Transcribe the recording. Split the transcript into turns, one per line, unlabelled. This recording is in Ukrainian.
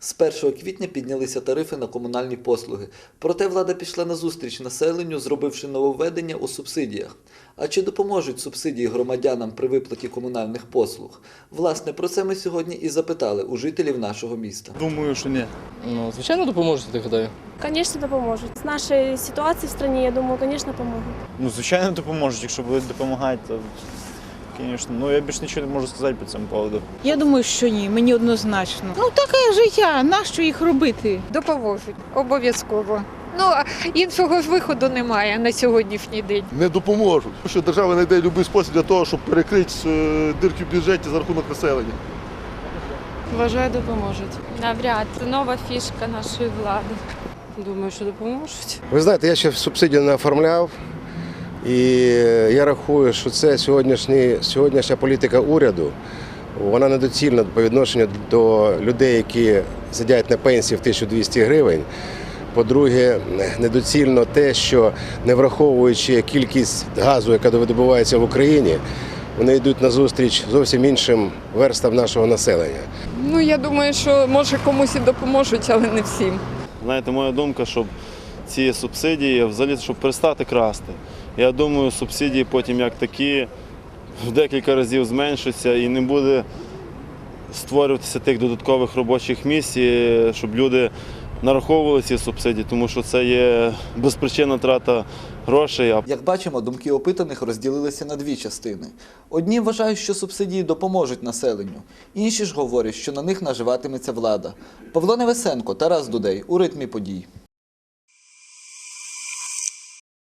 З 1 квітня піднялися тарифи на комунальні послуги. Проте влада пішла на зустріч населенню, зробивши нововведення у субсидіях. А чи допоможуть субсидії громадянам при виплаті комунальних послуг? Власне, про це ми сьогодні і запитали у жителів нашого міста.
Думаю, що ні.
Ну, звичайно, допоможуть, я гадаю.
Конечно, допоможуть. З нашої ситуації в країні, я думаю, конечно, допоможуть.
Ну, звичайно, допоможуть. Якщо будуть допомагати, то звісно. Ну я більше нічого не можу сказати по цьому поводу.
Я думаю, що ні, мені однозначно. Ну таке життя, нащо їх робити?
Допоможуть, обов'язково. Ну, іншого ж виходу немає на сьогоднішній день.
не допоможуть. Тому що держава знайде будь-який спосіб для того, щоб перекрити е, дирки в бюджеті за рахунок населення.
Вважаю, допоможуть.
Навряд це нова фішка нашої влади.
Думаю, що допоможуть.
Ви знаєте, я ще субсидію не оформляв, і я рахую, що це сьогоднішні, сьогоднішня політика уряду. Вона недоцільна по відношенню до людей, які сидять на пенсії в 1200 гривень. По-друге, недоцільно те, що не враховуючи кількість газу, яка видобувається в Україні, вони йдуть на зустріч зовсім іншим верстам нашого населення.
Ну, я думаю, що може комусь і допоможуть, але не всім.
Знаєте, моя думка, щоб ці субсидії взагалі щоб перестати красти. Я думаю, субсидії потім як такі в декілька разів зменшаться і не буде створюватися тих додаткових робочих місць, щоб люди нараховували ці субсидії, тому що це є безпричинна трата грошей.
Як бачимо, думки опитаних розділилися на дві частини. Одні вважають, що субсидії допоможуть населенню, інші ж говорять, що на них наживатиметься влада. Павло Невесенко, Тарас Дудей у ритмі подій.